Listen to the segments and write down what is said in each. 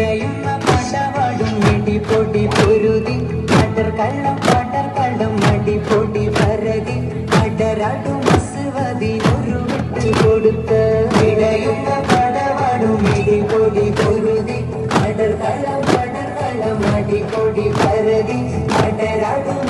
പിടയുന്ന പടവടും ഇടിപൊടി പൊരുതി. കടർക്കള്ളം പടർക്കള്ളം അടിപൊടി പരതി. അടരാടും അസുവതി ഉരുവിട്ട് കൊടുത്ത്. പിടയുന്ന പടവടും ഇടിപൊടി പൊരുതി. കടർക്കള്ളം പടർക്കള്ളം അടിപൊടി പരതി. അടരാടും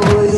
тобой